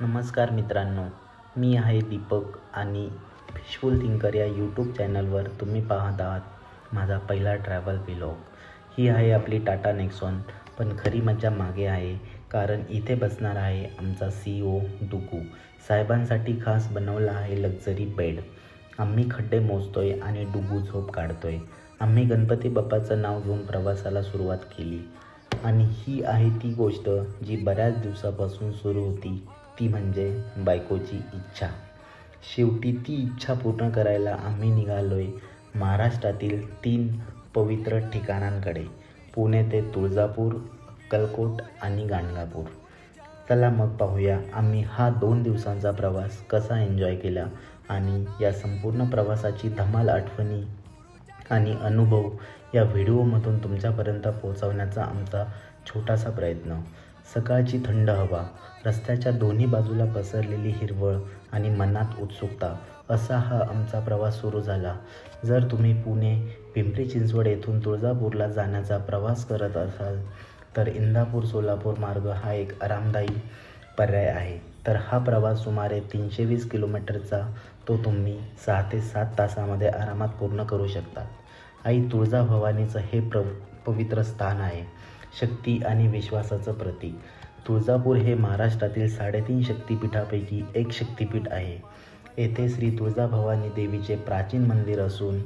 नमस्कार मित्रांनो मी आहे दीपक आणि फिशफुल थिंकर या यूट्यूब चॅनलवर तुम्ही पाहत आहात माझा पहिला ट्रॅव्हल व्लॉग ही आहे आपली टाटा नेक्सॉन पण खरी मजा मागे आहे कारण इथे बसणार आहे आमचा सी ओ दुकू. साहेबांसाठी खास बनवला आहे लक्झरी बेड आम्ही खड्डे मोजतोय आणि डुगू झोप काढतोय. आम्ही गणपती बाप्पाचं नाव घेऊन प्रवासाला सुरुवात केली. आणि ही आहे ती गोष्ट जी बऱ्याच दिवसापासून सुरू होती. ती म्हणजे बायकोची इच्छा. शेवटी ती इच्छा पूर्ण करायला आम्ही निघालोय महाराष्ट्रातील तीन पवित्र ठिकाणांकडे. पुणे ते तुळजापूर अक्कलकोट आणि गाणगापूर. चला मग पाहूया आम्ही हा दोन दिवसांचा प्रवास कसा एन्जॉय केला आणि या संपूर्ण प्रवासाची धमाल आठवणी आणि अनुभव या व्हिडिओमधून तुमच्यापर्यंत पोहोचवण्याचा आमचा छोटासा प्रयत्न. सकाळची थंड हवा रस्त्याच्या दोन्ही बाजूला पसरलेली हिरवळ आणि मनात उत्सुकता असा हा आमचा प्रवास सुरू झाला. जर तुम्ही पुणे पिंपरी चिंचवड येथून तुळजापूरला जाण्याचा प्रवास करत असाल तर इंदापूर सोलापूर मार्ग हा एक आरामदायी पर्याय आहे. तर हा प्रवास सुमारे तीनशे वीस किलोमीटरचा तो तुम्ही सहा ते सात तासामध्ये आरामात पूर्ण करू शकता. आई तुळजाभवानीचं हे प्र पवित्र स्थान आहे. शक्ती आणि विश्वासाचं प्रतीक. तुळजापूर हे महाराष्ट्रातील साडेतीन शक्तिपीठापैकी एक शक्तिपीठ आहे. येथे श्री तुळजाभवानी देवीचे प्राचीन मंदिर असून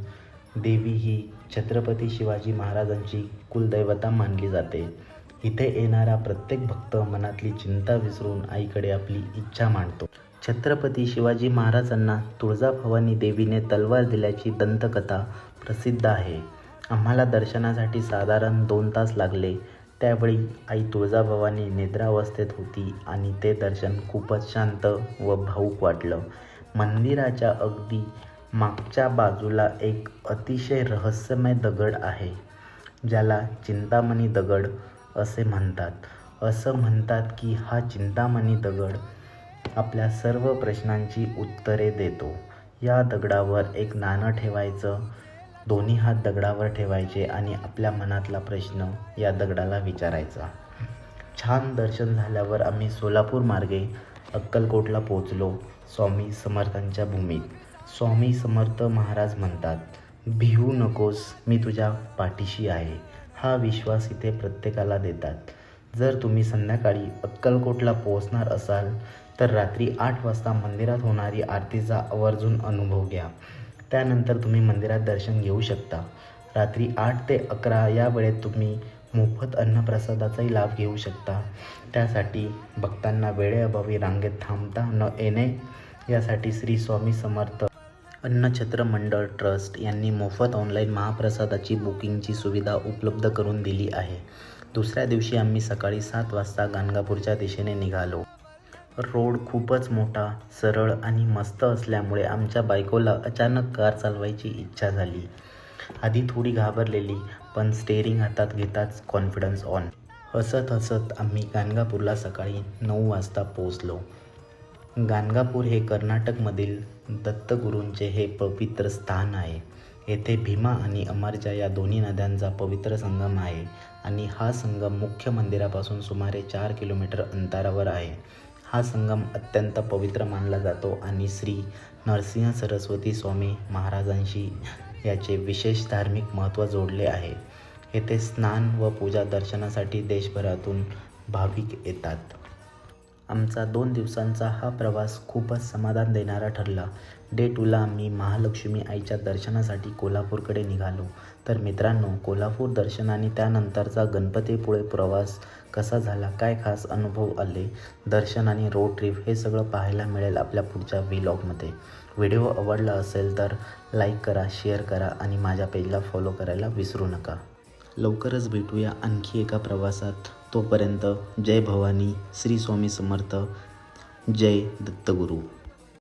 देवी ही छत्रपती शिवाजी महाराजांची कुलदैवता मानली जाते. इथे येणारा प्रत्येक भक्त मनातली चिंता विसरून आईकडे आपली इच्छा मांडतो. छत्रपती शिवाजी महाराजांना तुळजाभवानी देवीने तलवार दिल्याची दंतकथा प्रसिद्ध आहे. आम्हाला दर्शनासाठी साधारण दोन तास लागले. त्यावेळी आई तुळजाभवानी निद्रावस्थेत होती आणि ते दर्शन खूपच शांत व भाऊक वाटलं. मंदिराच्या अगदी मागच्या बाजूला एक अतिशय रहस्यमय दगड आहे ज्याला चिंतामणी दगड असे म्हणतात. असं म्हणतात की हा चिंतामणी दगड आपल्या सर्व प्रश्नांची उत्तरे देतो. या दगडावर एक नाणं ठेवायचं दोन्ही हात दगडावर ठेवायचे आणि आपल्या मनातला प्रश्न या दगडाला विचारायचा. छान दर्शन झाल्यावर आम्ही सोलापूर मार्गे अक्कलकोटला पोचलो स्वामी समर्थांच्या भूमीत. स्वामी समर्थ महाराज म्हणतात भिवू नकोस मी तुझ्या पाठीशी आहे. हा विश्वास इथे प्रत्येकाला देतात. जर तुम्ही संध्याकाळी अक्कलकोटला पोहोचणार असाल तर रात्री आठ वाजता मंदिरात होणारी आरतीचा आवर्जून अनुभव घ्या. त्यानंतर तुम्ही मंदिरात दर्शन घेऊ शकता. रात्री आठ ते अकरा या वेळेत तुम्ही मोफत अन्नप्रसादाचाही लाभ घेऊ शकता. त्यासाठी भक्तांना वेळेअभावी रांगेत थांबता न येणे यासाठी श्री स्वामी समर्थ अन्नछत्र मंडळ ट्रस्ट यांनी मोफत ऑनलाईन महाप्रसादाची बुकिंगची सुविधा उपलब्ध करून दिली आहे. दुसऱ्या दिवशी आम्ही सकाळी सात वाजता गाणगापूरच्या दिशेने निघालो. रोड खूपच मोठा सरळ आणि मस्त असल्यामुळे आमच्या बायकोला अचानक कार चालवायची इच्छा झाली. आधी थोडी घाबरलेली पण स्टेअरिंग हातात घेताच कॉन्फिडन्स ऑन हसत हसत आम्ही गाणगापूरला सकाळी नऊ वाजता पोचलो गाणगापूर हे कर्नाटकमधील दत्तगुरूंचे हे पवित्र स्थान आहे. येथे भीमा आणि अमरजा या दोन्ही नद्यांचा पवित्र संगम आहे आणि हा संगम मुख्य मंदिरापासून सुमारे चार किलोमीटर अंतरावर आहे. हा संगम अत्यंत पवित्र मानला जातो आणि श्री नरसिंह सरस्वती स्वामी महाराजांशी याचे विशेष धार्मिक महत्त्व जोडले आहे. येथे स्नान व पूजा दर्शनासाठी देशभरातून भाविक येतात. आमचा दोन दिवसांचा हा प्रवास खूपच समाधान देणारा ठरला. डे टूला आम्ही महालक्ष्मी आईच्या दर्शनासाठी कोल्हापूरकडे निघालो. तर मित्रांनो कोल्हापूर दर्शन आणि त्यानंतरचा गणपतीपुळे प्रवास कसा झाला काय खास अनुभव आले दर्शन आणि रोड ट्रिप हे सगळं पाहायला मिळेल आपल्या पुढच्या व्लॉगमध्ये व्हिडिओ आवडला असेल तर लाईक करा शेअर करा आणि माझ्या पेजला फॉलो करायला विसरू नका. लवकरच भेटूया आणखी एका प्रवासात. तोपर्यंत जय भवानी श्री स्वामी समर्थ जय दत्तगुरू.